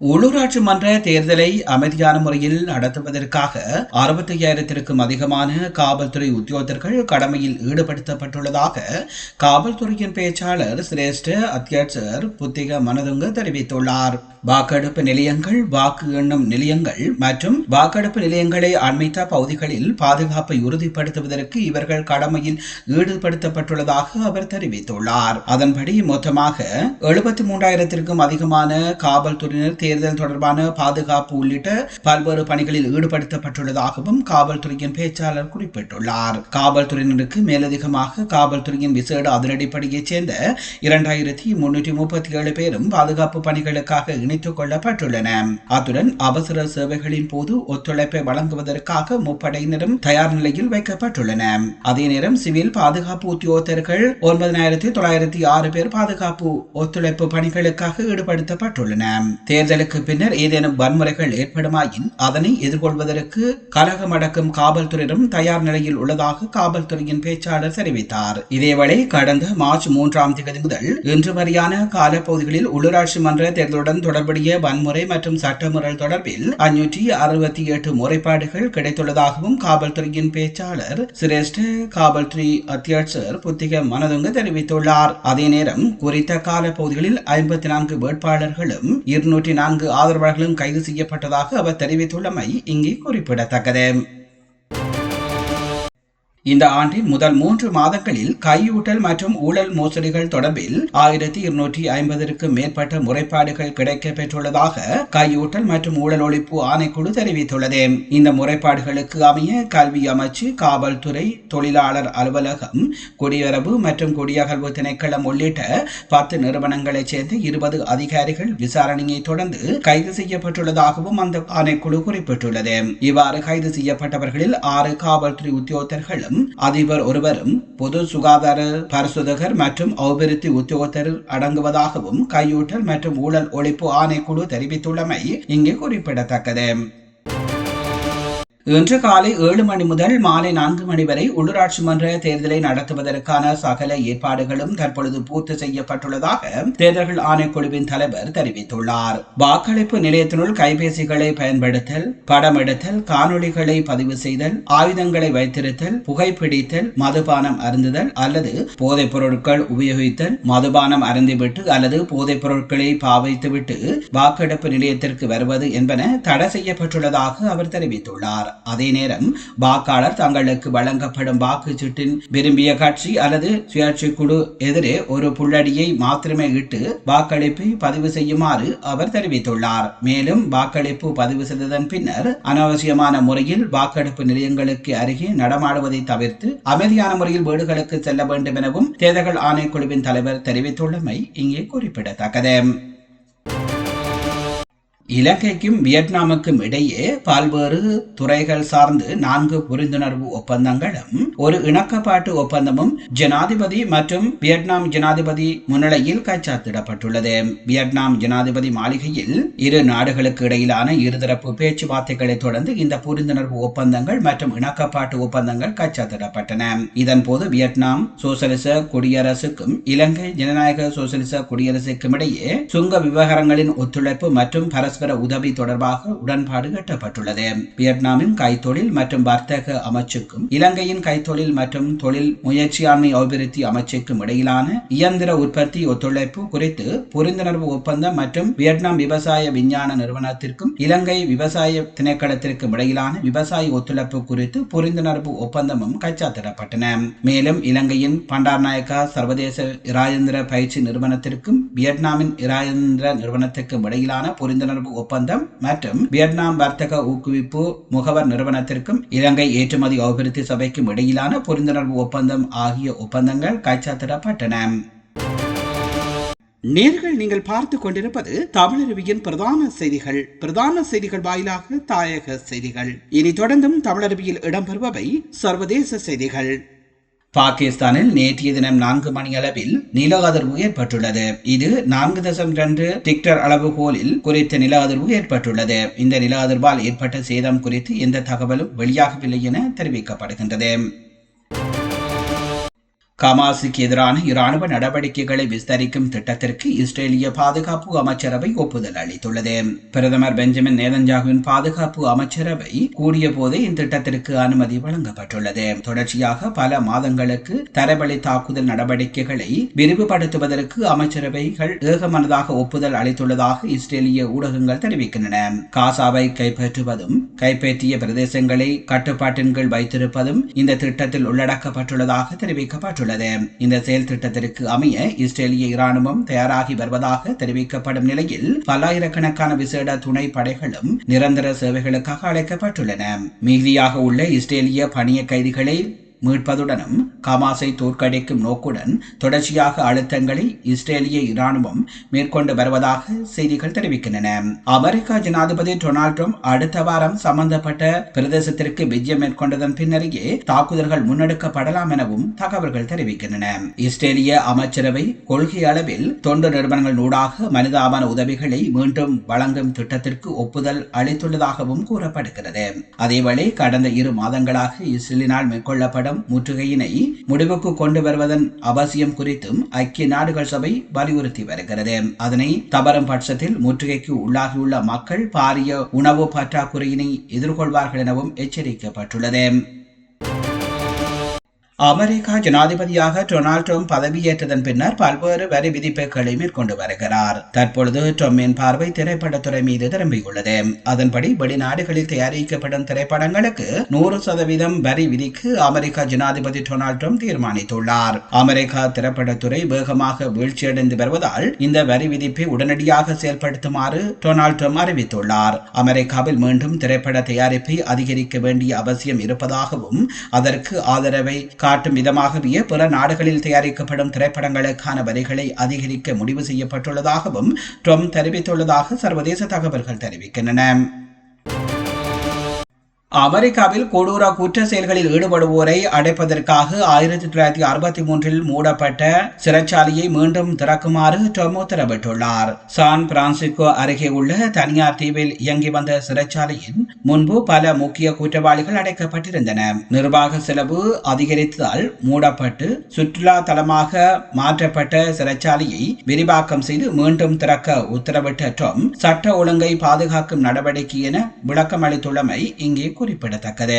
உள்ளூராட்சி மன்ற தேர்தலை அமைதியான முறையில் நடத்துவதற்காக அறுபத்தி ஐயாயிரத்திற்கும் அதிகமான காவல்துறை உத்தியோகத்தர்கள் கடமையில் ஈடுபடுத்தப்பட்டுள்ளதாக காவல்துறையின் பேச்சாளர் சிரேஷ்ட அத்தியட்சர் புத்திக மனதுங்க தெரிவித்துள்ளார். வாக்கெடுப்பு நிலையங்கள் வாக்கு எண்ணும் நிலையங்கள் மற்றும் வாக்கெடுப்பு நிலையங்களை அண்மைத்த பகுதிகளில் பாதுகாப்பை உறுதிப்படுத்துவதற்கு இவர்கள் கடமையில் ஈடுபடுத்தப்பட்டுள்ளதாக அவர் தெரிவித்துள்ளார். அதன்படி மொத்தமாக எழுபத்தி மூன்றாயிரத்திற்கும் அதிகமான காவல்துறையினர் தேர்தல் தொடர்பான பாதுகாப்பு உள்ளிட்ட பல்வேறு பணிகளில் ஈடுபடுத்தப்பட்டுள்ளதாகவும் காவல்துறையின் பேச்சாளர் குறிப்பிட்டுள்ளார். காவல்துறையினருக்கு மேலதிகமாக காவல்துறையின் விசேட அதிரடிப்படையைச் சேர்ந்த இரண்டாயிரத்தி முன்னூற்றி முப்பத்தி ஏழு பேரும் பாதுகாப்பு பணிகளுக்காக இணைத்துக் கொள்ளப்பட்டுள்ளன. அத்துடன் அவசர சேவைகளின் போது ஒத்துழைப்பை வழங்குவதற்காக முப்படையினரும் தயார் நிலையில் வைக்கப்பட்டுள்ளன. அதே நேரம் சிவில் பாதுகாப்பு உத்தியோகத்தர்கள் ஒன்பதினாயிரத்தி தொள்ளாயிரத்தி ஆறு பேர் பாதுகாப்பு ஒத்துழைப்பு பணிகளுக்காக ஈடுபடுத்தப்பட்டுள்ளன தேர்தல் தேர்தலுக்கு பின்னர் ஏதேனும் வன்முறைகள் ஏற்படுமாயின் அதனை எதிர்கொள்வதற்கு கலகம் அடக்கும் காவல்துறையினரும் தயார் நிலையில் உள்ளதாக காவல்துறையின் பேச்சாளர் தெரிவித்தார். இதேவேளை கடந்த மார்ச் மூன்றாம் தேதி முதல் இன்று வரையான காலப்பகுதிகளில் உள்ளூராட்சி மன்ற தேர்தலுடன் தொடர்புடைய வன்முறை மற்றும் சட்டமுறல் தொடர்பில் அஞ்சூற்றி அறுபத்தி எட்டு முறைப்பாடுகள் கிடைத்துள்ளதாகவும் காவல்துறையின் பேச்சாளர் சிரேஷ்ட காவல்துறை அத்தியட்சர் புத்திக மனதுங்க தெரிவித்துள்ளார். அதே நேரம் குறித்த காலப்பகுதிகளில் ஐம்பத்தி நான்கு வேட்பாளர்களும் இருநூற்றி நான்கு ஆதரவாளர்களும் கைது செய்யப்பட்டதாக அவர் தெரிவித்துள்ளமை இங்கே குறிப்பிடத்தக்கது. இந்த ஆண்டின் முதல் மூன்று மாதங்களில் கையூட்டல் மற்றும் ஊழல் மோசடிகள் தொடர்பில் ஆயிரத்தி இருநூற்றி ஐம்பதற்கும் மேற்பட்ட முறைப்பாடுகள் கிடைக்கப்பெற்றுள்ளதாக கையூட்டல் மற்றும் ஊழல் ஒழிப்பு ஆணைக்குழு தெரிவித்துள்ளது. இந்த முறைப்பாடுகளுக்கு அமைய கல்வி அமைச்சு காவல்துறை தொழிலாளர் அலுவலகம் குடியுறவு மற்றும் குடியகல்வு திணைக்களம் உள்ளிட்ட பத்து நிறுவனங்களைச் சேர்ந்த இருபது அதிகாரிகள் விசாரணையை தொடர்ந்து கைது செய்யப்பட்டுள்ளதாகவும் அந்த ஆணைக்குழு குறிப்பிட்டுள்ளது. இவ்வாறு கைது செய்யப்பட்டவர்களில் ஆறு காவல்துறை உத்தியோகத்தர்களும் அதிபர் ஒருவரும் பொது சுகாதார பரிசோதகர் மற்றும் அபிவிருத்தி உத்தியோகத்தர் அடங்குவதாகவும் கையூட்டல் மற்றும் ஊழல் ஒழிப்பு ஆணைக்குழு தெரிவித்துள்ளமை இங்கே குறிப்பிடத்தக்கது. இன்று காலை ஏழு மணி முதல் மாலை நான்கு மணி வரை உள்ளூராட்சி மன்ற தேர்தலை நடத்துவதற்கான சகல ஏற்பாடுகளும் தற்பொழுது பூர்த்தி செய்யப்பட்டுள்ளதாக தேர்தல்கள் ஆணைக்குழுவின் தலைவர் தெரிவித்துள்ளார். வாக்களிப்பு நிலையத்தினுள் கைபேசிகளை பயன்படுத்தல் படம் எடுத்தல் காணொளிகளை பதிவு செய்தல் ஆயுதங்களை வைத்திருத்தல் புகைப்பிடித்தல் மதுபானம் அருந்துதல் அல்லது போதைப் பொருட்கள் உபயோகித்தல் மதுபானம் அருந்திவிட்டு அல்லது போதைப் பொருட்களை பாவைத்துவிட்டு வாக்கெடுப்பு நிலையத்திற்கு வருவது என்பன தடை செய்யப்பட்டுள்ளதாக அவர் தெரிவித்துள்ளார். அதே நேரம் வாக்காளர் தங்களுக்கு வழங்கப்படும் வாக்குச்சீட்டின் விரும்பிய கட்சி அல்லது சுயாட்சி குழு எதிரே ஒரு புள்ளடியை மாத்திரமே இட்டு வாக்களிப்பை பதிவு செய்யுமாறு அவர் தெரிவித்துள்ளார். மேலும் வாக்களிப்பு பதிவு செய்ததன் பின்னர் அனாவசியமான முறையில் வாக்கெடுப்பு நிலையங்களுக்கு அருகே நடமாடுவதை தவிர்த்து அமைதியான முறையில் வீடுகளுக்கு செல்ல வேண்டும் எனவும் தேர்தல் ஆணைக்குழுவின் தலைவர் தெரிவித்துள்ளமை இங்கே குறிப்பிடத்தக்கது. இலங்கைக்கும் வியட்நாமுக்கும் இடையே பல்வேறு துறைகள் சார்ந்து நான்கு புரிந்துணர்வு ஒப்பந்தங்களும் ஒரு இணக்கப்பாட்டு ஒப்பந்தமும் ஜனாதிபதி மற்றும் வியட்நாம் ஜனாதிபதி முன்னிலையில் கைச்சாத்திடப்பட்டுள்ளது. வியட்நாம் ஜனாதிபதி மாளிகையில் இரு நாடுகளுக்கு இடையிலான இருதரப்பு பேச்சுவார்த்தைகளை தொடர்ந்து இந்த புரிந்துணர்வு ஒப்பந்தங்கள் மற்றும் இணக்கப்பாட்டு ஒப்பந்தங்கள் கைச்சாத்திடப்பட்டன. இதன்போது வியட்நாம் சோசலிச குடியரசுக்கும் இலங்கை ஜனநாயக சோசலிச குடியரசுக்கும் இடையே சுங்க விவகாரங்களின் ஒத்துழைப்பு மற்றும் பரஸ்பர உதவி தொடர்பாக உடன்பாடு எட்டப்பட்டுள்ளது வியட்நாமின் கைத்தொழில் மற்றும் வர்த்தக அமைச்சுக்கும் இலங்கையின் கைத்தொழில் மற்றும் தொழில் முயற்சியாண்மை அபிவிருத்தி அமைச்சுக்கும் இடையிலான இயந்திர உற்பத்தி ஒத்துழைப்பு குறித்து புரிந்துணர்வு ஒப்பந்தம் மற்றும் வியட்நாம் விவசாய விஞ்ஞான நிறுவனத்திற்கும் இலங்கை விவசாய திணைக்களத்திற்கும் இடையிலான விவசாய ஒத்துழைப்பு குறித்து புரிந்துணர்வு ஒப்பந்தமும் கைச்சாத்திடப்பட்டன. மேலும் இலங்கையின் பண்டார்நாயக்கா சர்வதேச இராயந்திர பயிற்சி நிறுவனத்திற்கும் வியட்நாமின் இராயந்திர நிறுவனத்திற்கும் இடையிலான புரிந்துணர்வு ஒப்பந்தம் மற்றும் வியட்நாம் வர்த்தக ஊக்குவிப்பு முகவர் நிறுவனத்திற்கும் இலங்கை ஏற்றுமதி அபிவிருத்தி சபைக்கும் இடையிலான புரிந்துணர்வு ஒப்பந்தம் ஆகிய ஒப்பந்தங்கள் கைச்சாத்திடப்பட்டன. நேர்கள் நீங்கள் பார்த்து கொண்டிருப்பது தமிழருவியின் பிரதான செய்திகள். பிரதான செய்திகள் வாயிலாக தாயக செய்திகள். இனி தொடர்ந்தும் தமிழருவியில் இடம்பெறுபவை சர்வதேச செய்திகள். பாகிஸ்தானில் நேற்றைய தினம் நான்கு மணி அளவில் நில அதிர்வு ஏற்பட்டுள்ளது. இது நான்கு தசம் இரண்டு டிக்டர் அளவுகோலில் குறித்த நில அதிர்வு ஏற்பட்டுள்ளது. இந்த நில அதிர்வால் ஏற்பட்ட சேதம் குறித்து எந்த தகவலும் வெளியாகவில்லை என தெரிவிக்கப்படுகின்றது. கமாசுக்கு எதிரான இராணுவ நடவடிக்கைகளை விஸ்தரிக்கும் திட்டத்திற்கு இஸ்ரேலிய பாதுகாப்பு அமைச்சரவை ஒப்புதல் அளித்துள்ளது. பிரதமர் பெஞ்சமின் நேதன்ஜாகுவின் பாதுகாப்பு அமைச்சரவை கூடிய போதே இத்திட்டத்திற்கு அனுமதி வழங்கப்பட்டுள்ளது. தொடர்ச்சியாக பல மாதங்களுக்கு தரவழி தாக்குதல் நடவடிக்கைகளை விரிவுபடுத்துவதற்கு அமைச்சரவைகள் ஏகமனதாக ஒப்புதல் அளித்துள்ளதாக இஸ்ரேலிய ஊடகங்கள் தெரிவிக்கின்றன. காசாவை கைப்பற்றுவதும் கைப்பற்றிய பிரதேசங்களை கட்டுப்பாட்டின் கீழ் வைத்திருப்பதும் இந்த திட்டத்தில் உள்ளடக்கப்பட்டுள்ளதாக தெரிவிக்கப்பட்டுள்ளது. இந்த செயல் திட்டத்திற்கு அமைய இஸ்ரேலிய இராணுவம் தயாராகி வருவதாக தெரிவிக்கப்படும் நிலையில் பல்லாயிரக்கணக்கான விசேட துணை படைகளும் நிரந்தர சேவைகளுக்காக அழைக்கப்பட்டுள்ளன. மீதியாக உள்ள இஸ்ரேலிய பணிய கைதிகளை மீட்பதுடனும் கமாஸை தோற்கடிக்கும் நோக்குடன் தொடர்ச்சியாக அழுத்தங்களை இஸ்ரேலிய இராணுவம் மேற்கொண்டு வருவதாக செய்திகள் தெரிவிக்கின்றன. அமெரிக்க ஜனாதிபதி டொனால்ட் ட்ரம்ப் அடுத்த வாரம் சம்பந்தப்பட்ட பிரதேசத்திற்கு விஜயம் மேற்கொண்டதன் பின்னரையே தாக்குதல்கள் முன்னெடுக்கப்படலாம் எனவும் தகவல்கள் தெரிவிக்கின்றன. இஸ்ரேலிய அமைச்சரவை கொள்கை அளவில் தொண்டு நிறுவனங்கள் ஊடாக மனிதாபன உதவிகளை மீண்டும் வழங்கும் திட்டத்திற்கு ஒப்புதல் அளித்துள்ளதாகவும் கூறப்படுகிறது. அதேவேளை கடந்த இரு மாதங்களாக இஸ்ரேலினால் மேற்கொள்ளப்படும் முற்றுகையினை முடிவுக்கு கொண்டு வருவதன் அவசியம் குறித்தும் ஐக்கிய நாடுகள் சபை வலியுறுத்தி வருகிறது. அதனை தவறும் பட்சத்தில் முற்றுகைக்கு உள்ளாகியுள்ள மக்கள் பாரிய உணவு பற்றாக்குறையினை எதிர்கொள்வார்கள் எனவும் எச்சரிக்கப்பட்டுள்ளது. அமெரிக்கா ஜனாதிபதியாக டொனால்ட் ட்ரம்ப் பதவியேற்றதன் பின்னர் பல்வேறு வரி விதிப்புகளை மேற்கொண்டு வருகிறார். தற்பொழுது ட்ரம்பின் பார்வை திரைப்படத்துறை மீது திரும்பியுள்ளது. அதன்படி வெளிநாடுகளில் தயாரிக்கப்படும் திரைப்படங்களுக்கு நூறு சதவீதம் வரி விதிக்கு அமெரிக்கா ஜனாதிபதி டொனால்ட் ட்ரம்ப் தீர்மானித்துள்ளார். அமெரிக்கா திரைப்படத்துறை வேகமாக வீழ்ச்சியடைந்து வருவதால் இந்த வரி விதிப்பை உடனடியாக செயல்படுத்துமாறு டொனால்ட் ட்ரம்ப் அறிவித்துள்ளார். அமெரிக்காவில் மீண்டும் திரைப்பட தயாரிப்பை அதிகரிக்க வேண்டிய அவசியம் இருப்பதாகவும் அதற்கு ஆதரவை காட்டும் விதமாகவே பிற நாடுகளில் தயாரிக்கப்படும் திரைப்படங்களுக்கான வரிகளை அதிகரிக்க முடிவு செய்யப்பட்டுள்ளதாகவும் ட்ரம்ப் தெரிவித்துள்ளதாக சர்வதேச தகவல்கள் தெரிவிக்கின்றன. அமெரிக்காவில் கொடூர குற்ற செயல்களில் ஈடுபடுவோரை அடைப்பதற்காக ஆயிரத்தி தொள்ளாயிரத்தி அறுபத்தி மூன்றில் மூடப்பட்ட சிறைச்சாலையை மீண்டும் திறக்குமாறு ட்ரம்ப் உத்தரவிட்டுள்ளார். சான் பிரான்சிஸ்கோ அருகே உள்ள தனியார் தீவில் இயங்கி வந்த சிறைச்சாலையின் முன்பு பல முக்கிய குற்றவாளிகள் அடைக்கப்பட்டிருந்தன. நிர்வாக செலவு அதிகரித்ததால் மூடப்பட்டு சுற்றுலா தலமாக மாற்றப்பட்ட சிறைச்சாலையை விரிவாக்கம் செய்து மீண்டும் திறக்க உத்தரவிட்ட ட்ரம்ப் சட்ட ஒழுங்கை பாதுகாக்கும் நடவடிக்கை என விளக்கம் அளித்துள்ளமை இங்கே குறிப்பிடத்தக்கது